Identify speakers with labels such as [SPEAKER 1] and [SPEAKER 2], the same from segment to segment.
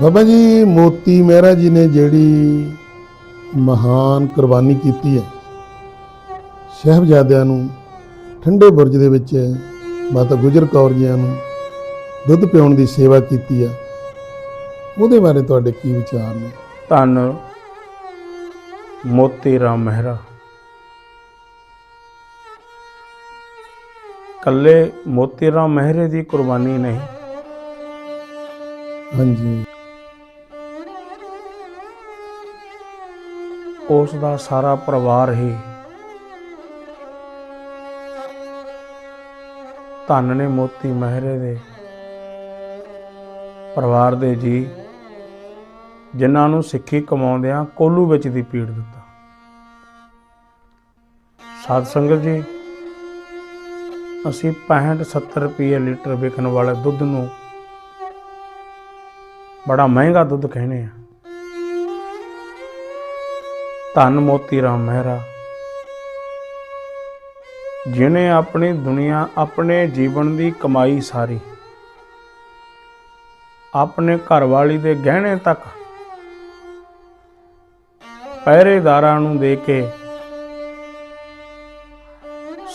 [SPEAKER 1] ਬਾਬਾ ਜੀ ਮੋਤੀ ਮਹਿਰਾ ਜੀ ਨੇ ਜਿਹੜੀ ਮਹਾਨ ਕੁਰਬਾਨੀ ਕੀਤੀ ਹੈ ਸ਼ਹਿਬਜ਼ਾਦਿਆਂ ਨੂੰ ਠੰਡੇ ਬੁਰਜ ਦੇ ਵਿੱਚ ਮਾਤਾ ਗੁਜਰ ਕੌਰ ਜੀਆਂ ਨੂੰ ਦੁੱਧ ਪਿਉਣ ਦੀ ਸੇਵਾ ਕੀਤੀ ਆ ਉਹਦੇ ਬਾਰੇ ਤੁਹਾਡੇ ਕੀ ਵਿਚਾਰ ਨੇ?
[SPEAKER 2] ਧੰਨ ਮੋਤੀ ਰਾਮ ਮਹਿਰਾ। ਕੱਲੇ ਮੋਤੀ ਰਾਮ ਮਹਿਰੇ ਦੀ ਕੁਰਬਾਨੀ ਨਹੀਂ।
[SPEAKER 1] ਹਾਂਜੀ।
[SPEAKER 2] ਉਸ ਦਾ ਸਾਰਾ ਪਰਿਵਾਰ ਹੀ ਧੰਨ ਨੇ ਮੋਤੀ ਮਹਿਰੇ ਦੇ ਪਰਿਵਾਰ ਦੇ ਜੀ, ਜਿਨ੍ਹਾਂ ਨੂੰ ਸਿੱਖੀ ਕਮਾਉਂਦਿਆਂ ਕੋਲੂ ਵਿੱਚ ਦੀ ਪੀੜ ਦਿੱਤਾ। ਸਾਧ ਸੰਗਤ ਜੀ, ਅਸੀਂ 65 70 ਰੁਪਏ ਲੀਟਰ ਵਿਕਣ ਵਾਲੇ ਦੁੱਧ ਨੂੰ ਬੜਾ ਮਹਿੰਗਾ ਦੁੱਧ ਕਹਿੰਦੇ ਆ। ਧੰਨ ਮੋਤੀ ਰਾਮ ਮਹਿਰਾ। ਜਿਨੇ ਆਪਣੀ ਦੁਨੀਆ, ਆਪਣੇ ਜੀਵਨ ਦੀ ਕਮਾਈ ਸਾਰੀ, ਆਪਣੇ ਘਰ ਵਾਲੀ ਦੇ ਗਹਿਣੇ ਤੱਕ, ਪਹਿਰੇਦਾਰਾਂ ਨੂੰ ਦੇ ਕੇ,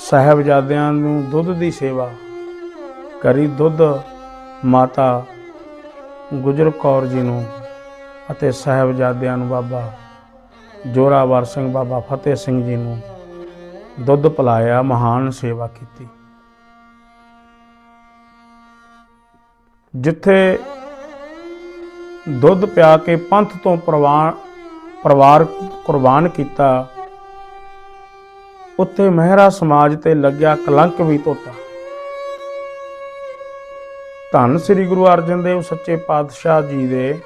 [SPEAKER 2] ਸਾਹਿਬਜ਼ਾਦਿਆਂ ਨੂੰ ਦੁੱਧ ਦੀ ਸੇਵਾ ਕਰੀ ਦੁੱਧ ਮਾਤਾ ਗੁਜਰ ਕੌਰ ਜੀ ਨੂੰ ਅਤੇ ਸਾਹਿਬਜ਼ਾਦਿਆਂ ਨੂੰ ਬਾਬਾ ਜੋਰਾਵਰ ਸਿੰਘ ਬਾਬਾ ਫਤਿਹ ਸਿੰਘ ਜੀ ਨੂੰ ਦੁੱਧ ਪਿਲਾਇਆ, ਮਹਾਨ ਸੇਵਾ ਕੀਤੀ। ਜਿੱਥੇ ਦੁੱਧ ਪਿਆ ਕੇ ਪੰਥ ਤੋਂ ਪਰਵਾਨ, ਪਰਿਵਾਰ ਕੁਰਬਾਨ ਕੀਤਾ, ਉੱਥੇ ਮਹਿਰਾ ਸਮਾਜ ਤੇ ਲੱਗਿਆ ਕਲੰਕ ਵੀ ਧੋਤਾ ਧੰਨ ਸ੍ਰੀ ਗੁਰੂ ਅਰਜਨ ਦੇਵ ਸੱਚੇ ਪਾਤਸ਼ਾਹ ਜੀ ਦੇ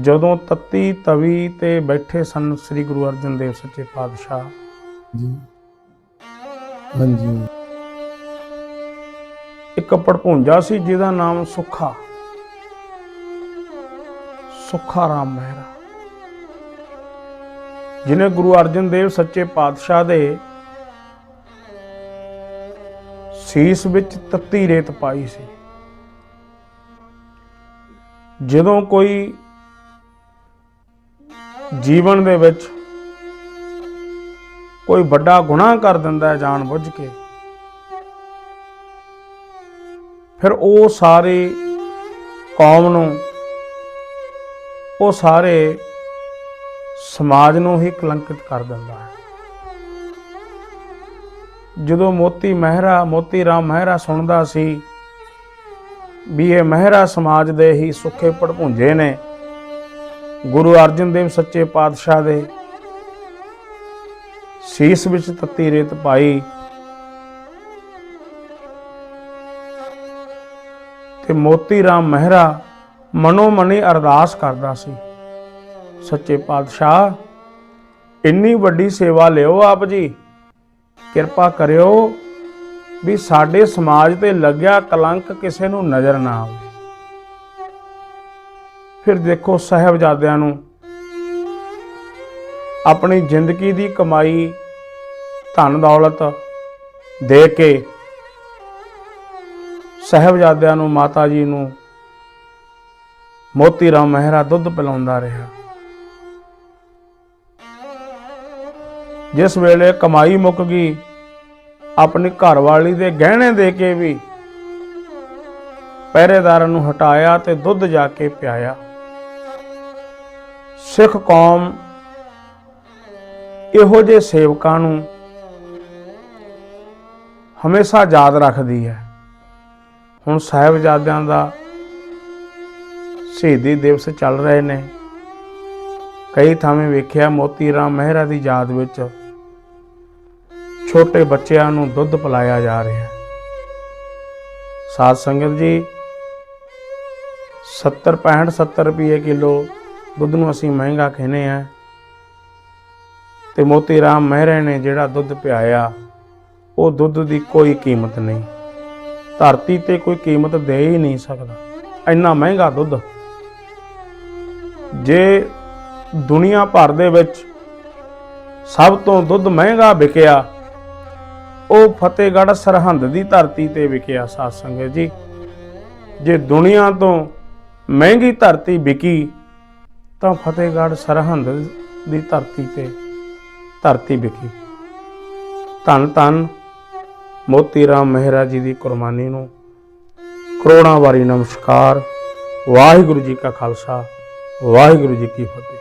[SPEAKER 2] ਜਦੋਂ ਤੱਤੀ ਤਵੀ ਤੇ ਬੈਠੇ ਸਨ ਸ੍ਰੀ ਗੁਰੂ ਅਰਜਨ ਦੇਵ ਸੱਚੇ ਪਾਤਸ਼ਾਹ।
[SPEAKER 1] ਜੀ। ਹਾਂਜੀ।
[SPEAKER 2] ਇੱਕ ਪੜਪੁੰਜਾ ਸੀ ਜਿਹਦਾ ਨਾਮ ਸੁੱਖਾ। ਸੁੱਖਾ ਰਾਮ ਮਹਿਰਾ। ਜਿਨੇ ਗੁਰੂ ਅਰਜਨ ਦੇਵ ਸੱਚੇ ਪਾਤਸ਼ਾਹ ਦੇ ਸੀਸ ਵਿੱਚ ਤੱਤੀ ਰੇਤ ਪਾਈ ਸੀ। ਜਦੋਂ ਕੋਈ ਜੀਵਨ ਦੇ ਵਿੱਚ ਕੋਈ ਵੱਡਾ ਗੁਨਾਹ ਕਰ ਦਿੰਦਾ ਹੈ ਜਾਣ ਬੁੱਝ ਕੇ। ਫਿਰ ਉਹ ਸਾਰੀ ਕੌਮ ਨੂੰ, ਉਹ ਸਾਰੇ ਸਮਾਜ ਨੂੰ ਹੀ ਕਲੰਕਿਤ ਕਰ ਦਿੰਦਾ ਹੈ। ਜਦੋਂ ਮੋਤੀ ਮਹਿਰਾ, ਮੋਤੀ ਰਾਮ ਮਹਿਰਾ ਸੁਣਦਾ ਸੀ ਵੀ ਇਹ ਮਹਿਰਾ ਸਮਾਜ ਦੇ ਹੀ ਸੁੱਖੇ ਪੜਭੁੰਜੇ ਨੇ ਗੁਰੂ ਅਰਜਨ ਦੇਵ ਸੱਚੇ ਪਾਤਸ਼ਾਹ ਦੇ ਸੀਸ ਵਿੱਚ ਤੱਤੀ ਰੇਤ ਪਾਈ। ਤੇ ਮੋਤੀ ਰਾਮ ਮਹਿਰਾ ਮਨੋ ਮਨੀ ਅਰਦਾਸ ਕਰਦਾ ਸੀ। ਸੱਚੇ ਪਾਤਸ਼ਾਹ, ਇੰਨੀ ਵੱਡੀ ਸੇਵਾ ਲਿਓ ਆਪ ਜੀ। ਕਿਰਪਾ ਕਰਿਓ ਵੀ ਸਾਡੇ ਸਮਾਜ ਤੇ ਲੱਗਿਆ ਕਲੰਕ ਕਿਸੇ ਨੂੰ ਨਜ਼ਰ ਨਾ ਆਵੇ। ਫਿਰ ਦੇਖੋ ਸਾਹਿਬਜ਼ਾਦਿਆਂ ਨੂੰ। ਆਪਣੀ ਜ਼ਿੰਦਗੀ ਦੀ ਕਮਾਈ, ਧਨ ਦੌਲਤ ਦੇ ਕੇ ਸਾਹਿਬਜ਼ਾਦਿਆਂ ਨੂੰ, ਮਾਤਾ ਜੀ ਨੂੰ ਮੋਤੀ ਰਾਮ ਮਹਿਰਾ ਦੁੱਧ ਪਿਲਾਉਂਦਾ ਰਿਹਾ। ਜਿਸ ਵੇਲੇ ਕਮਾਈ ਮੁੱਕ ਗਈ, ਆਪਣੀ ਘਰਵਾਲੀ ਦੇ ਗਹਿਣੇ ਦੇ ਕੇ ਵੀ ਪਹਿਰੇਦਾਰਾਂ ਨੂੰ ਹਟਾਇਆ ਤੇ ਦੁੱਧ ਜਾ ਕੇ ਪਿਆਇਆ। ਸਿੱਖ ਕੌਮ ਇਹੋ ਜਿਹੇ ਸੇਵਕਾਂ ਨੂੰ ਹਮੇਸ਼ਾ ਯਾਦ ਰੱਖਦੀ ਹੈ। ਹੁਣ ਸਾਹਿਬਜ਼ਾਦਿਆਂ ਦਾ ਸ਼ਹੀਦੀ ਦਿਵਸ ਚੱਲ ਰਹੇ ਨੇ। ਕਈ ਥਾਵੇਂ ਵੇਖਿਆ ਮੋਤੀ ਰਾਮ ਮਹਿਰਾ ਦੀ ਯਾਦ ਵਿੱਚ ਛੋਟੇ ਬੱਚਿਆਂ ਨੂੰ ਦੁੱਧ ਪਿਲਾਇਆ ਜਾ ਰਿਹਾ। ਹੈ ਸਾਧ ਸੰਗਤ ਜੀ 70 65 70 ਰੁਪਏ ਕਿਲੋ ਦੁੱਧ ਨੂੰ ਅਸੀਂ ਮਹਿੰਗਾ ਕਹਿੰਦੇ ਆ ਤੇ ਮੋਤੀ ਰਾਮ ਮਹਿਰੇ ਨੇ ਜਿਹੜਾ ਦੁੱਧ ਪਿਆਇਆ, ਉਹ ਦੁੱਧ ਦੀ ਕੋਈ ਕੀਮਤ ਨਹੀਂ। ਧਰਤੀ ਤੇ ਕੋਈ ਕੀਮਤ ਦੇ ਹੀ ਨਹੀਂ ਸਕਦਾ। ਇੰਨਾ ਮਹਿੰਗਾ ਦੁੱਧ। ਜੇ ਦੁਨੀਆ ਭਰ ਦੇ ਵਿੱਚ ਸਭ ਤੋਂ ਦੁੱਧ ਮਹਿੰਗਾ ਵਿਕਿਆ, ਉਹ ਫਤਿਹਗੜ੍ਹ ਸਰਹੰਦ ਦੀ ਧਰਤੀ ਤੇ ਵਿਕਿਆ ਸਾਧ ਸੰਗਤ ਜੀ। ਜੇ ਦੁਨੀਆ ਤੋਂ ਮਹਿੰਗੀ ਧਰਤੀ ਵਿਕੀ ਤਾਂ ਫਤਿਹਗੜ੍ਹ ਸਰਹੰਦ ਦੀ ਧਰਤੀ ਤੇ ਧਰਤੀ ਵਿਕੀ ਧੰਨ ਧੰਨ ਮੋਤੀ ਰਾਮ ਮਹਿਰਾ ਜੀ ਦੀ ਕੁਰਬਾਨੀ ਨੂੰ ਕਰੋੜਾਂ ਵਾਰੀ ਨਮਸਕਾਰ। ਵਾਹਿਗੁਰੂ ਜੀ ਕਾ ਖਾਲਸਾ, ਵਾਹਿਗੁਰੂ ਜੀ ਕੀ ਫਤਿਹ।